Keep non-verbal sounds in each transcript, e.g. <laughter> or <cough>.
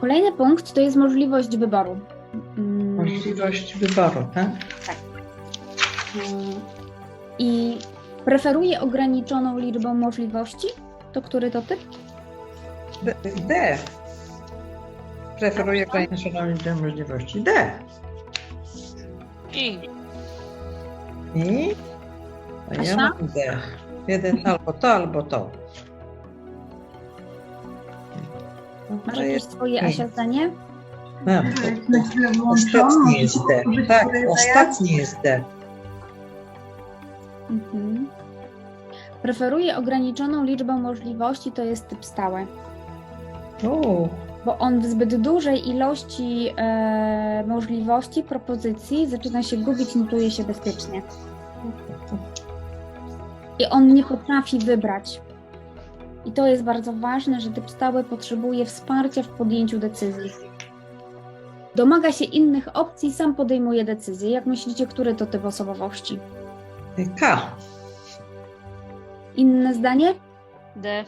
Kolejny punkt to jest możliwość wyboru. Mm, Możliwość wyboru, tak? mm, I preferuje ograniczoną liczbę możliwości. To który to typ? D. D. Preferuję ograniczoną liczbę możliwości. D. I. I? A ja Asia? mam D. Jeden albo to, albo to. Masz to jakieś jest swoje Asia zdanie? Ostatni jest D. Tak, ostatni jest D. Mhm. Preferuje ograniczoną liczbę możliwości, to jest typ stały. O, Bo on w zbyt dużej ilości e, możliwości, propozycji zaczyna się gubić, nie czuje się bezpiecznie. I on nie potrafi wybrać. I to jest bardzo ważne, że typ stały potrzebuje wsparcia w podjęciu decyzji. Domaga się innych opcji, sam podejmuje decyzje. Jak myślicie, który to typ osobowości? K. Inne zdanie? D.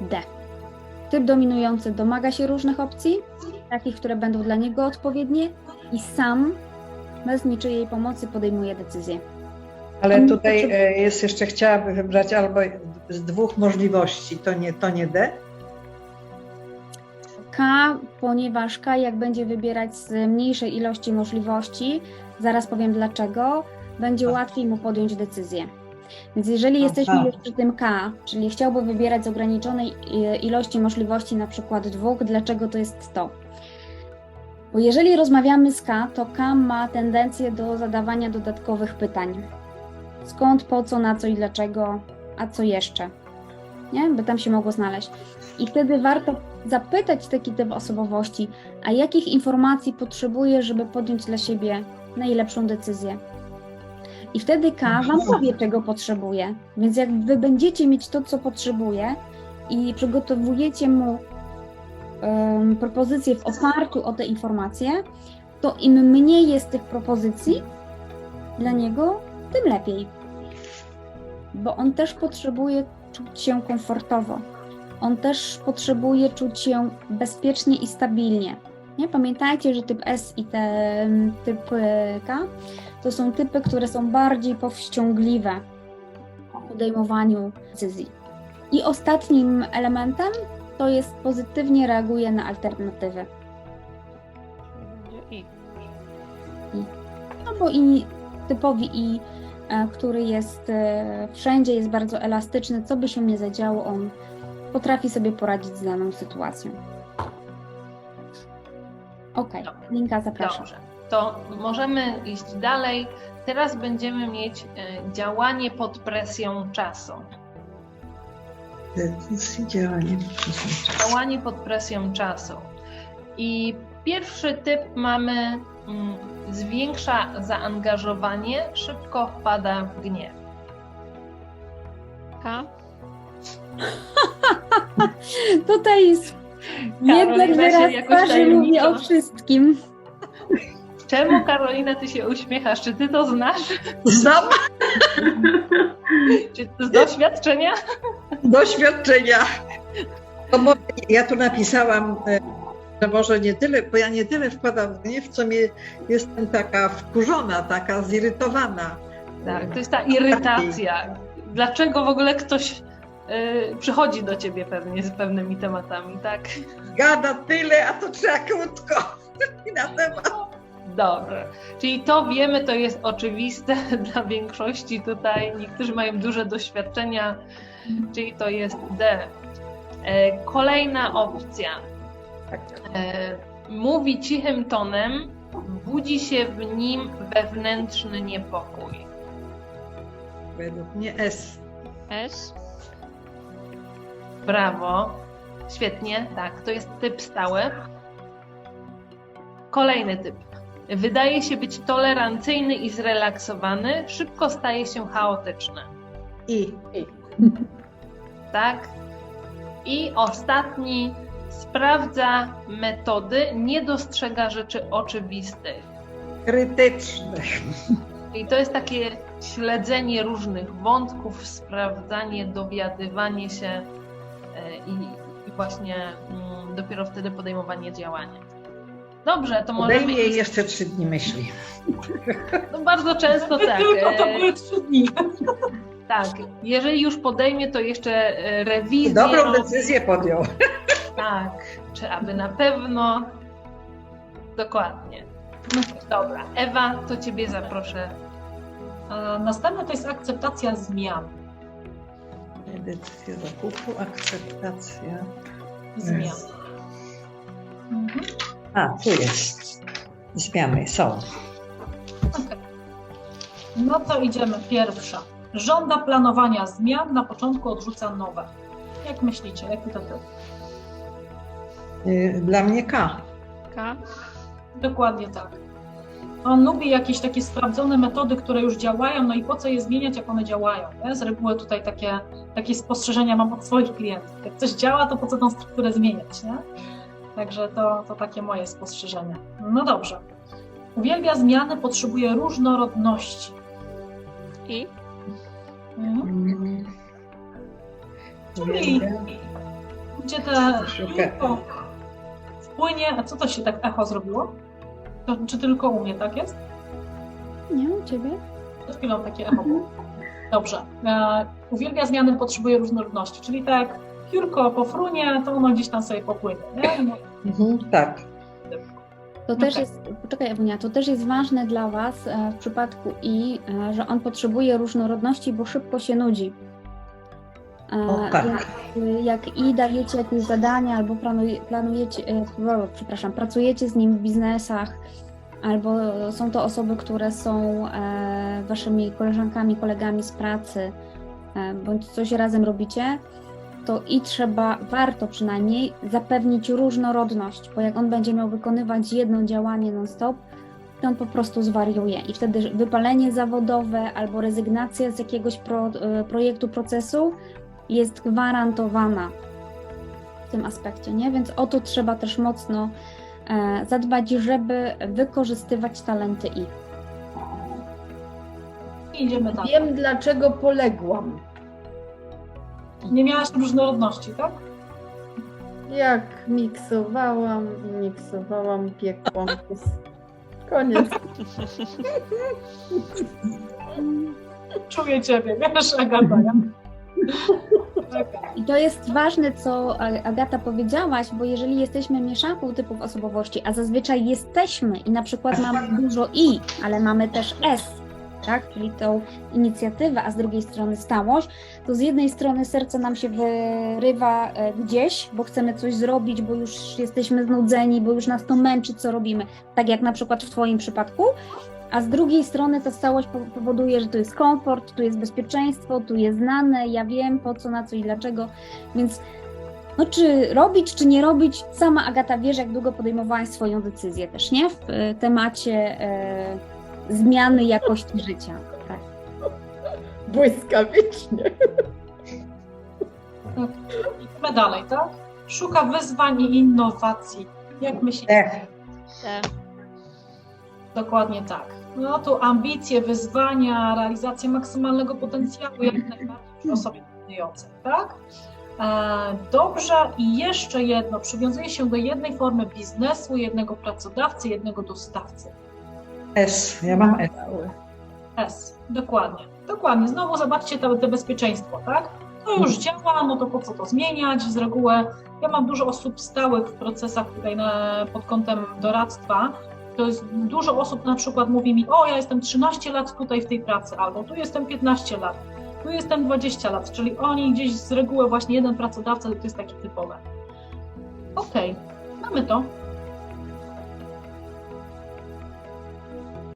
D. Typ dominujący domaga się różnych opcji, takich, które będą dla niego odpowiednie, i sam, bez niczyjej pomocy, podejmuje decyzje. Ale On tutaj potrzeb- e, jest jeszcze, chciałaby wybrać albo z dwóch możliwości, to nie, to nie D? K, ponieważ K, jak będzie wybierać z mniejszej ilości możliwości, zaraz powiem dlaczego, będzie Aha. łatwiej mu podjąć decyzję. Więc jeżeli jesteśmy już przy tym K, czyli chciałby wybierać z ograniczonej e, ilości możliwości, na przykład dwóch, dlaczego to jest to? Bo jeżeli rozmawiamy z K, to K ma tendencję do zadawania dodatkowych pytań. Skąd, po co, na co i dlaczego, a co jeszcze? Nie? By tam się mogło znaleźć. I wtedy warto zapytać taki typ osobowości, a jakich informacji potrzebuje, żeby podjąć dla siebie najlepszą decyzję. I wtedy K Wam powie, czego potrzebuje. Więc jak Wy będziecie mieć to, co potrzebuje i przygotowujecie mu em, propozycje w oparciu o te informacje, to im mniej jest tych propozycji dla niego, tym lepiej. Bo on też potrzebuje czuć się komfortowo on też potrzebuje czuć się bezpiecznie i stabilnie. Nie? Pamiętajcie, że typ S i ten typ e, K to są typy, które są bardziej powściągliwe w podejmowaniu decyzji. I ostatnim elementem to jest pozytywnie reaguje na alternatywy. I. No bo i typowi I, e, który jest e, wszędzie, jest bardzo elastyczny, co by się nie zadziało, on potrafi sobie poradzić z daną sytuacją. Okej, Dobra. Linka zapraszam. Dobrze. To możemy iść dalej. Teraz będziemy mieć e, działanie pod presją czasu. Działanie. Działanie pod presją czasu. I pierwszy typ mamy zwiększa zaangażowanie, szybko wpada w gniew. K. <laughs> Tutaj jest jednak wyraz jakoś twarzy mówi o wszystkim. Czemu Karolina ty się uśmiechasz? Czy ty to znasz? Znam Czy z doświadczenia? doświadczenia. Bo ja tu napisałam, e, że może nie tyle, bo ja nie tyle wpadam w gniew, co mnie jestem taka wkurzona, taka zirytowana. Tak, to jest ta irytacja. Dlaczego w ogóle ktoś y, przychodzi do ciebie pewnie z pewnymi tematami, tak? Gada tyle, a to trzeba krótko. <laughs> Na temat. Dobrze. Czyli to wiemy, to jest oczywiste <laughs> dla większości tutaj. Niektórzy mają duże doświadczenia, czyli to jest D. E, Kolejna opcja. Tak. E, Mówi cichym tonem, budzi się w nim wewnętrzny niepokój. Według mnie S. S. Brawo. Świetnie, tak, to jest typ stały. Kolejny typ. Wydaje się być tolerancyjny i zrelaksowany, szybko staje się chaotyczny. I. Tak? I ostatni sprawdza metody, nie dostrzega rzeczy oczywistych. Krytyczny. I to jest takie śledzenie różnych wątków, sprawdzanie, dowiadywanie się e, i, i właśnie mm, dopiero wtedy podejmowanie działania. Dobrze, to może Podejmie i jeszcze trzy dni myśli. no bardzo często tak. Tylko to e, były trzy dni. Tak, jeżeli już podejmie, to jeszcze e, rewizję. Dobrą decyzję podjął. Tak, czy aby na pewno. Dokładnie. Dobra, Ewa, to Ciebie zaproszę. A Następne to jest akceptacja zmian. Decyzja zakupu, akceptacja. Zmian. Mhm. A, tu jest. Zmiany są. Okej. No to idziemy. Pierwsza. Żąda planowania zmian, na początku odrzuca nowe. Jak myślicie, jaki to był? Y, Dla mnie K. K. Dokładnie tak. On lubi jakieś takie sprawdzone metody, które już działają, no i po co je zmieniać, jak one działają. Nie? Z reguły tutaj takie, takie spostrzeżenia mam od swoich klientów. Jak coś działa, to po co tą strukturę zmieniać, nie? Także to, to takie moje spostrzeżenia. No dobrze. Uwielbia zmiany, potrzebuje różnorodności. I. Mhm. Mm. Czyli gdzie te Szuka- tylko wpłynie, a co to się tak echo zrobiło? To, czy tylko u mnie tak jest? Nie, u ciebie? Przed chwilą takie echo było. Dobrze. E, uwielbia zmiany, potrzebuje różnorodności, czyli tak piórko pofrunie, to ono gdzieś tam sobie popłynie. Nie? No, Mhm, tak. To też Okej. jest, poczekaj Ewunia, to też jest ważne dla Was e, w przypadku I, e, że on potrzebuje różnorodności, bo szybko się nudzi. E, O, tak. Jak, jak I dajecie jakieś zadania albo planuje, planujecie, e, przepraszam, pracujecie z nim w biznesach, albo są to osoby, które są e, Waszymi koleżankami, kolegami z pracy, bądź coś razem robicie, to i trzeba, warto przynajmniej zapewnić różnorodność, bo jak on będzie miał wykonywać jedno działanie non-stop, to on po prostu zwariuje i wtedy wypalenie zawodowe albo rezygnacja z jakiegoś pro, projektu, procesu jest gwarantowana w tym aspekcie, nie? Więc o to trzeba też mocno e, zadbać, żeby wykorzystywać talenty i. Idziemy dalej. Wiem dlaczego poległam. Nie miałaś różnorodności, tak? Jak miksowałam i miksowałam, piekłam. To jest Koniec. Czuję Ciebie, wiesz, Agata. Ja? I to jest ważne, co Agata powiedziałaś, bo jeżeli jesteśmy mieszanką typów osobowości, a zazwyczaj jesteśmy i na przykład mamy dużo I, ale mamy też S, tak, czyli tą inicjatywę, a z drugiej strony stałość, to z jednej strony serce nam się wyrywa e, gdzieś, bo chcemy coś zrobić, bo już jesteśmy znudzeni, bo już nas to męczy, co robimy, tak jak na przykład w Twoim przypadku, a z drugiej strony ta stałość po- powoduje, że tu jest komfort, tu jest bezpieczeństwo, tu jest znane, ja wiem po co, na co i dlaczego, więc no czy robić, czy nie robić, sama Agata wiesz, jak długo podejmowałaś swoją decyzję też, nie? W e, temacie e, zmiany jakości życia. Tak. Błyskawicznie. Idźmy dalej, tak? Szuka wyzwań i innowacji. Jak myślicie? Ech, T. Dokładnie tak. No tu ambicje, wyzwania, realizacja maksymalnego potencjału jak najbardziej w osobie pracującej, tak? E, Dobrze i jeszcze jedno, przywiązuje się do jednej formy biznesu, jednego pracodawcy, jednego dostawcy. S. Ja mam S. S, dokładnie. Dokładnie. Znowu zobaczcie to, to bezpieczeństwo, tak? To już działa, no to po co to zmieniać? Z reguły ja mam dużo osób stałych w procesach tutaj na, pod kątem doradztwa. To jest dużo osób na przykład mówi mi, o ja jestem 13 lat tutaj w tej pracy, albo tu jestem 15 lat, tu jestem 20 lat, czyli oni gdzieś z reguły właśnie jeden pracodawca to jest taki typowy. Okej, mamy to.